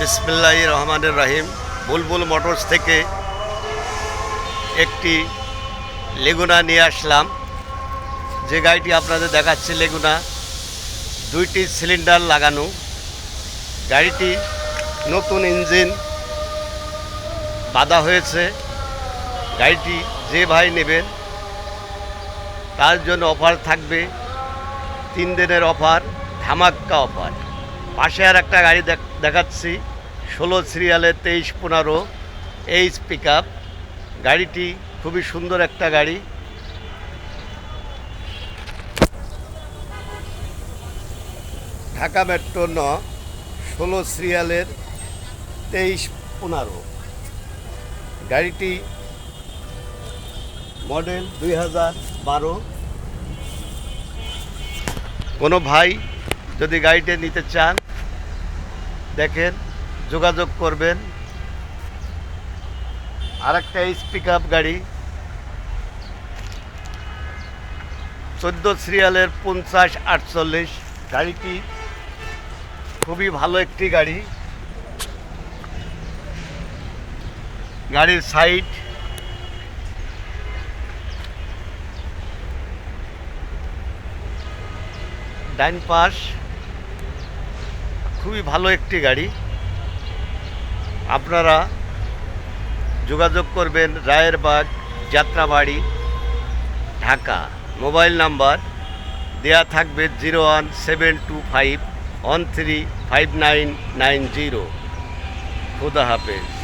বিসমিল্লাহ রহমানের রাহিম। বুলবুল মোটরস থেকে একটি লেগুনা নিয়ে আসলাম। যে গাড়িটি আপনাদের দেখাচ্ছে, লেগুনা। দুইটি সিলিন্ডার লাগানো। গাড়িটি নতুন ইঞ্জিন বাঁধা হয়েছে। গাড়িটি যে ভাই নেবেন, তার জন্য অফার থাকবে। তিন দিনের অফার, ধামাক্কা অফার। পাশে আর একটা গাড়ি দেখ- দেখাচ্ছি। ষোলো সিরিয়ালের তেইশ পনেরো এইচ পিক গাড়িটি খুবই সুন্দর একটা গাড়ি। ঢাকা মেট্রো ন, ষোলো সিরিয়ালের তেইশ পনেরো। গাড়িটি মডেল দুই হাজার বারো। কোনো ভাই যদি গাড়িটা নিতে চান, দেখেন যোগাযোগ করবেন। আর একটা এইচ পিক আপ গাড়ি। চোদ্দ সিরিয়ালের পঞ্চাশ আটচল্লিশ। গাড়িটি খুবই ভালো একটি গাড়ি। গাড়ির সাইড। ডাইন পাশ। খুবই ভালো একটি গাড়ি। আপনারা যোগাযোগ করবেন রায়েরবাগ, যাত্রাবাড়ি, ঢাকা। মোবাইল নাম্বার দেয়া থাকবে zero one seven two five one three five nine nine zero. খুদা হাফেজ।